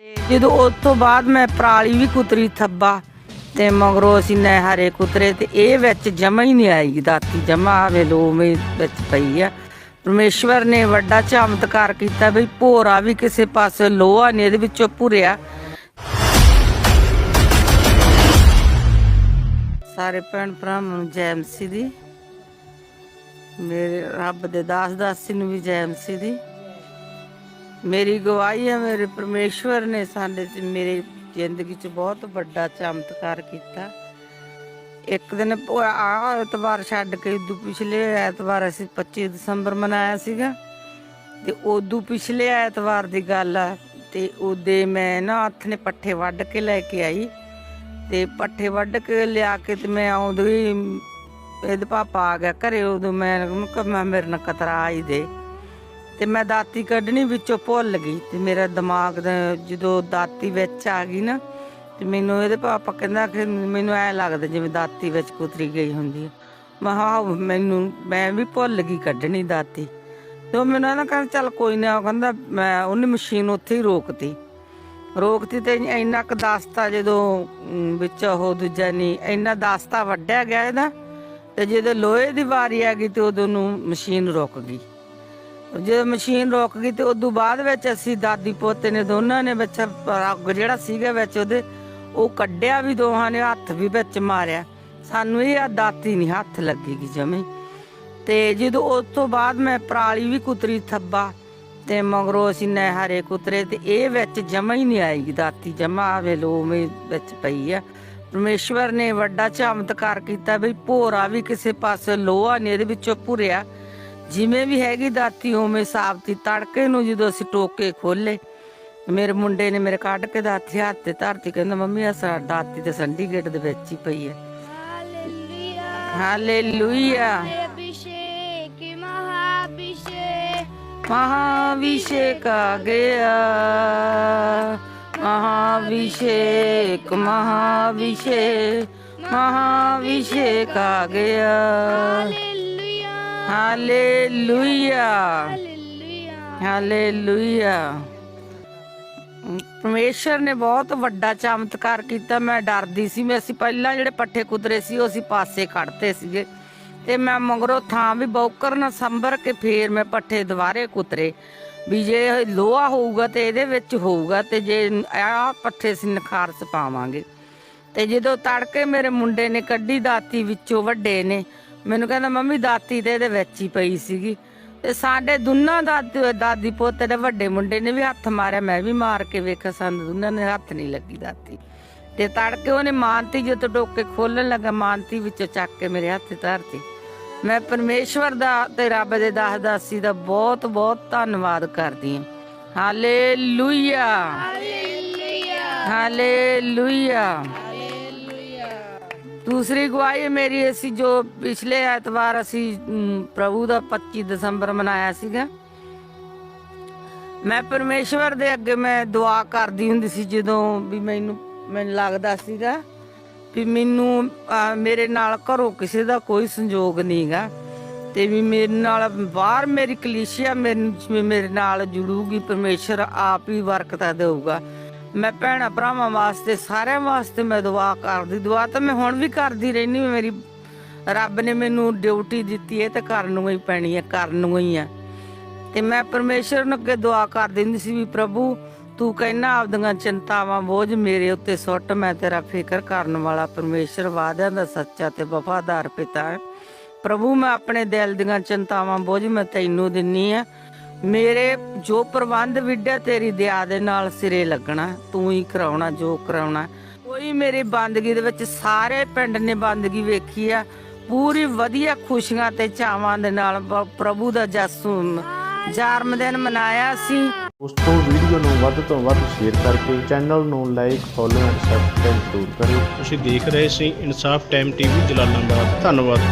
ਤੇ ਜਦੋਂ ਉਸ ਤੋਂ ਬਾਅਦ ਮੈਂ ਪਰਾਲੀ ਵੀ ਕੁਤਰੀ ਥੱਬਾ ਤੇ ਮਗਰੋਂ ਅਸੀਂ ਨਹਿਰੇ ਕੁਤਰੇ ਤੇ ਇਹ ਵਿੱਚ ਜਮਾ ਹੀ ਨਹੀਂ ਆਈ, ਦਾਤੀ ਜਮਾ ਆਵੇ ਲੋਵੇਂ ਵਿੱਚ ਪਈ ਆ। ਪਰਮੇਸ਼ਵਰ ਨੇ ਵੱਡਾ ਚਮਤਕਾਰ ਕੀਤਾ ਵੀ ਭੋਰਾ ਵੀ ਕਿਸੇ ਪਾਸੇ ਲੋਹਾ ਨਹੀਂ, ਇਹਦੇ ਵਿੱਚੋਂ ਭੁਰਿਆ। ਸਾਰੇ ਭੈਣ ਭਰਾਵਾਂ ਨੂੰ ਜੈ ਮਸੀਹ ਦੀ। ਮੇਰੇ ਰੱਬ ਦੇ ਦਾਸ ਦਾਸੀ ਨੂੰ ਵੀ ਜੈ ਮਸੀਹ ਦੀ। ਮੇਰੀ ਗਵਾਹੀ ਹੈ, ਮੇਰੇ ਪਰਮੇਸ਼ਵਰ ਨੇ ਸਾਡੇ ਤੇ ਮੇਰੇ ਜ਼ਿੰਦਗੀ 'ਚ ਬਹੁਤ ਵੱਡਾ ਚਮਤਕਾਰ ਕੀਤਾ। ਇੱਕ ਦਿਨ ਉਹ ਆ ਐਤਵਾਰ ਛੱਡ ਕੇ ਉਦੋਂ ਪਿਛਲੇ ਐਤਵਾਰ ਅਸੀਂ 25 ਦਸੰਬਰ ਮਨਾਇਆ ਸੀਗਾ। ਤੇ ਉਦੋਂ ਪਿਛਲੇ ਐਤਵਾਰ ਦੀ ਗੱਲ ਆ, ਤੇ ਉਹਦੇ ਮੈਂ ਨਾ ਹੱਥ ਨੇ ਪੱਠੇ ਵੱਢ ਕੇ ਲੈ ਕੇ ਆਈ। ਤੇ ਪੱਠੇ ਵੱਢ ਕੇ ਲਿਆ ਕੇ ਤੇ ਮੈਂ ਆਉਂਦੇ, ਇਹਦੇ ਪਾਪਾ ਆ ਗਿਆ ਘਰੇ, ਉਦੋਂ ਮੈਂ ਕਿਹਾ, ਮੈਂ ਮੇਰੇ ਨਾਲ ਕਤਰਾ ਆਈ ਦੇ। ਤੇ ਮੈਂ ਦਾਤੀ ਕੱਢਣੀ ਵਿੱਚੋਂ ਭੁੱਲ ਗਈ ਤੇ ਮੇਰਾ ਦਿਮਾਗ ਦਾ ਜਦੋਂ ਦਾਤੀ ਵਿੱਚ ਆ ਗਈ ਨਾ, ਤੇ ਮੈਨੂੰ ਇਹਦੇ ਪਾਪਾ ਕਹਿੰਦਾ ਕਿ ਮੈਨੂੰ ਐ ਲੱਗਦਾ ਜਿਵੇਂ ਦਾਤੀ ਵਿੱਚ ਕੁਤਰੀ ਗਈ ਹੁੰਦੀ ਹੈ ਮੈਂ ਕਿਹਾ ਮੈਨੂੰ, ਮੈਂ ਵੀ ਭੁੱਲ ਗਈ ਕੱਢਣੀ ਦਾਤੀ। ਤੇ ਉਹ ਮੈਨੂੰ ਨਾ ਕਹਿੰਦਾ, ਚੱਲ ਕੋਈ ਨਾ, ਉਹ ਕਹਿੰਦਾ, ਮੈਂ ਉਹਨੇ ਮਸ਼ੀਨ ਉੱਥੇ ਹੀ ਰੋਕਤੀ। ਰੋਕਤੀ ਤੇ ਇੰਨਾ ਕੁ ਦਸਤਾ ਜਦੋਂ ਵਿੱਚ ਉਹ ਦੂਜਾ ਨਹੀਂ, ਇੰਨਾ ਦਸਤਾ ਵੱਢਿਆ ਗਿਆ ਇਹਦਾ, ਤੇ ਜਦੋਂ ਲੋਹੇ ਦੀ ਵਾਰੀ ਆ ਗਈ ਤੇ ਉਦੋਂ ਨੂੰ ਮਸ਼ੀਨ ਰੁਕ ਗਈ। ਜਦੋਂ ਮਸ਼ੀਨ ਰੁਕ ਗਈ ਤੇ ਉਦੋਂ ਬਾਅਦ ਵਿੱਚ ਅਸੀਂ ਦਾਦੀ ਪੋਤੇ ਨੇ ਦੋਨਾਂ ਨੇ ਵਿੱਚ ਰੱਗ ਜਿਹੜਾ ਸੀਗਾ ਵਿੱਚ ਉਹਦੇ ਉਹ ਕੱਢਿਆ ਵੀ ਦੋਹਾਂ ਨੇ ਹੱਥ ਵੀ ਵਿੱਚ ਮਾਰਿਆ। ਸਾਨੂੰ ਇਹ ਆ ਦਾਤੀ ਨਹੀਂ ਹੱਥ ਲੱਗੇਗੀ ਜਮੇ। ਤੇ ਜਦੋਂ ਉਸ ਤੋਂ ਬਾਅਦ ਮੈਂ ਪਰਾਲੀ ਵੀ ਕੁਤਰੀ ਥੱਬਾ ਤੇ ਮਗਰੋਂ ਅਸੀਂ ਨਹਿਰੇ ਕੁਤਰੇ ਤੇ ਇਹ ਵਿੱਚ ਜਮਾ ਹੀ ਨਹੀਂ ਆਏਗੀ ਦਾਤੀ, ਜਮਾ ਆਵੇ ਲੋਵੇਂ ਵਿੱਚ ਪਈ ਆ। ਪਰਮੇਸ਼ਵਰ ਨੇ ਵੱਡਾ ਚਮਤਕਾਰ ਕੀਤਾ ਵੀ ਭੋਰਾ ਵੀ ਕਿਸੇ ਪਾਸੇ ਲੋਹਾ ਨੇ ਇਹਦੇ ਵਿੱਚੋਂ ਭੁਰਿਆ। ਜਿਵੇਂ ਵੀ ਹੈਗੀ ਦਾਤੀ ਉਵੇਂ ਸਾਫਤੀ ਤੜਕੇ ਨੂੰ ਜਦੋਂ ਅਸੀਂ ਟੋਕੇ ਖੋਲੇ ਮੇਰੇ ਮੁੰਡੇ ਨੇ ਮੇਰੇ ਕੱਢ ਕੇ ਦਾਤੀ ਹੱਥ ਤੇ ਧਰਤੀ ਕਹਿੰਦਾ ਮੰਮੀ ਆ ਸਾ ਦਾਤੀ ਤੇ ਸੰਡੀ ਗੇਟ ਦੇ ਵਿੱਚ ਹੀ ਪਈ ਹੈ। ਹਾਲੇਲੂਇਆ। ਅਭਿਸ਼ੇਕ ਮਹਾਭਿਸ਼ੇਕ। ਆ ਗਿਆ। ਮਹਾਭਿਸ਼ੇਕ ਮਹਾਭਿਸ਼ੇਕ ਮਹਾਭਿਸ਼ੇਕ ਆ ਗਿਆ। Hallelujah Hallelujah. ਹਾਲੇਲੂਇਆ ਪਰਮੇਸ਼ਰ ਨੇ ਬਹੁਤ ਵੱਡਾ ਚਮਤਕਾਰ ਕੀਤਾ। ਮੈਂ ਡਰਦੀ ਸੀ। ਮੈਂ ਅਸੀਂ ਪਹਿਲਾਂ ਜਿਹੜੇ ਪੱਠੇ ਕੁਤਰੇ ਸੀ ਉਹ ਅਸੀਂ ਪਾਸੇ ਕੱਢਤੇ ਸੀਗੇ। ਤੇ ਮੈਂ ਮਗਰੋਂ ਥਾਂ ਵੀ ਬੌਕਰ ਨਾਲ ਸੰਭਰ ਕੇ ਫੇਰ ਮੈਂ ਪੱਠੇ ਦੁਬਾਰੇ ਕੁਤਰੇ। ਵੀ ਜੇ ਇਹ ਲੋਹਾ ਹੋਊਗਾ ਤੇ ਇਹਦੇ ਵਿੱਚ ਹੋਊਗਾ ਤੇ ਜੇ ਆਹ ਪੱਠੇ ਸੀ ਨਖਾਰਸ ਪਾਵਾਂਗੇ। ਤੇ ਜਦੋਂ ਤੜਕੇ ਮੇਰੇ ਮੁੰਡੇ ਨੇ ਕੱਢੀ ਦਾਤੀ ਵਿੱਚੋਂ ਵੱਡੇ ਨੇ ਮੈਨੂੰ ਕਹਿੰਦਾ ਮੰਮੀ ਦਾਤੀ ਤੇ ਇਹਦੇ ਵਿੱਚ ਹੀ ਪਈ ਸੀਗੀ। ਤੇ ਸਾਡੇ ਦੋਨਾਂ ਦਾਦੀ ਦਾਦੀ ਪੋਤੇ ਦੇ ਵੱਡੇ ਮੁੰਡੇ ਨੇ ਵੀ ਹੱਥ ਮਾਰਿਆ। ਮੈਂ ਵੀ ਮਾਰ ਕੇ ਵੇਖਿਆ ਸਾਨੂੰ ਦੋਨਾਂ ਨੇ ਹੱਥ ਨਹੀਂ ਲੱਗੀ ਦਾਤੀ। ਤੇ ਤੜਕੇ ਉਹਨੇ ਮਾਨਤੀ ਜਦੋਂ ਟੋਕੇ ਖੋਲਣ ਲੱਗਾ ਮਾਨਤੀ ਵਿੱਚੋਂ ਚੱਕ ਕੇ ਮੇਰੇ ਹੱਥ ਧਰਤੀ। ਮੈਂ ਪਰਮੇਸ਼ਵਰ ਦਾ ਤੇ ਰੱਬ ਦੇ ਦਾਸ ਦਾਸੀ ਦਾ ਬਹੁਤ ਬਹੁਤ ਧੰਨਵਾਦ ਕਰਦੀ ਹਾਂ। ਹਾਲੇਲੂਇਆ. ਹਾਲੇਲੂਇਆ। Hallelujah. ਦੂਸਰੀ ਗਵਾਹੀ ਮੇਰੀ ਅਸੀਂ ਜੋ ਪਿਛਲੇ ਐਤਵਾਰ ਅਸੀਂ ਅਮ, ਪ੍ਰਭੂ ਦਾ 25 ਦਸੰਬਰ ਮਨਾਇਆ ਸੀਗਾ। ਮੈਂ ਪਰਮੇਸ਼ਵਰ ਦੇ ਅੱਗੇ ਮੈਂ ਦੁਆ ਕਰਦੀ ਹੁੰਦੀ ਸੀ ਜਦੋਂ ਵੀ ਮੈਨੂੰ ਮੈਨੂੰ ਲੱਗਦਾ ਸੀਗਾ ਵੀ ਮੈਨੂੰ ਅਹ, ਮੇਰੇ ਨਾਲ ਘਰੋਂ ਕਿਸੇ ਦਾ ਕੋਈ ਸੰਯੋਗ ਨਹੀਂਗਾ ਤੇ ਵੀ ਮੇਰੇ ਨਾਲ ਬਾਹਰ ਮੇਰੀ ਕਲੀਸ਼ੀਆ ਮੇਰੇ ਜਿਵੇਂ ਮੇਰੇ ਨਾਲ ਜੁੜੂਗੀ ਪਰਮੇਸ਼ਰ ਆਪ ਹੀ ਵਰਕਤਾ ਦੇਊਗਾ। ਮੈਂ ਭੈਣਾਂ ਭਰਾਵਾਂ ਵਾਸਤੇ, ਸਾਰਿਆਂ ਵਾਸਤੇ ਮੈਂ ਦੁਆ ਕਰਦੀ, ਦੁਆ ਤਾਂ ਮੈਂ ਹੁਣ ਵੀ ਕਰਦੀ ਰਹਿੰਦੀ ਮੇਰੀ ਰੱਬ ਨੇ ਮੈਨੂੰ ਡਿਊਟੀ ਦਿੱਤੀ ਹੈ ਤੇ ਕਰਨ ਨੂੰ ਹੀ ਪੈਣੀ ਹੈ, ਕਰਨ ਨੂੰ ਹੀ ਆ ਤੇ ਮੈਂ ਪਰਮੇਸ਼ਰ ਨੂੰ ਅੱਗੇ ਦੁਆ ਕਰ ਦਿੰਦੀ ਸੀ ਵੀ ਪ੍ਰਭੂ, ਤੂੰ ਕਹਿਣਾ ਆਪਦੀਆਂ ਚਿੰਤਾਵਾਂ ਬੋਝ ਮੇਰੇ ਉੱਤੇ ਸੁੱਟ, ਮੈਂ ਤੇਰਾ ਫਿਕਰ ਕਰਨ ਵਾਲਾ ਪਰਮੇਸ਼ਰ ਵਾਅਦਿਆਂ ਦਾ ਸੱਚਾ ਤੇ ਵਫਾਦਾਰ ਪਿਤਾ ਹੈ। ਪ੍ਰਭੂ, ਮੈਂ ਆਪਣੇ ਦਿਲ ਦੀਆਂ ਚਿੰਤਾਵਾਂ ਬੋਝ ਮੈਂ ਤੈਨੂੰ ਦਿੰਨੀ ਆ ਮੇਰੇ ਜੋ ਪ੍ਰਬੰਧ ਵਿੱਢਿਆ ਤੇਰੀ ਦਇਆ ਦੇ ਨਾਲ ਸਿਰੇ ਲੱਗਣਾ ਤੂੰ ਹੀ ਕਰਾਉਣਾ ਜੋ ਕਰਾਉਣਾ। ਕੋਈ ਮੇਰੀ ਬੰਦਗੀ ਦੇ ਵਿੱਚ ਸਾਰੇ ਪਿੰਡ ਨੇ ਬੰਦਗੀ ਵੇਖੀ ਆ। ਪੂਰੀ ਵਧੀਆ ਖੁਸ਼ੀਆਂ ਤੇ ਚਾਵਾਂ ਦੇ ਨਾਲ ਪ੍ਰਭੂ ਦਾ ਜਸੂ ਜਨਮ ਦਿਨ ਮਨਾਇਆ ਸੀ। ਦੋਸਤੋ ਵੀਡੀਓ ਨੂੰ ਵੱਧ ਤੋਂ ਵੱਧ ਸ਼ੇਅਰ ਕਰਕੇ ਚੈਨਲ ਨੂੰ ਲਾਈਕ ਫੋਲੋ ਸਬਸਕ੍ਰਾਈਬ ਜ਼ਰੂਰ ਕਰਿਓ। ਤੁਸੀਂ ਦੇਖ ਰਹੇ ਸੀ ਇਨਸਾਫ ਟਾਈਮ ਟੀਵੀ ਜਲਾਲਾਬਾਦ। ਧੰਨਵਾਦ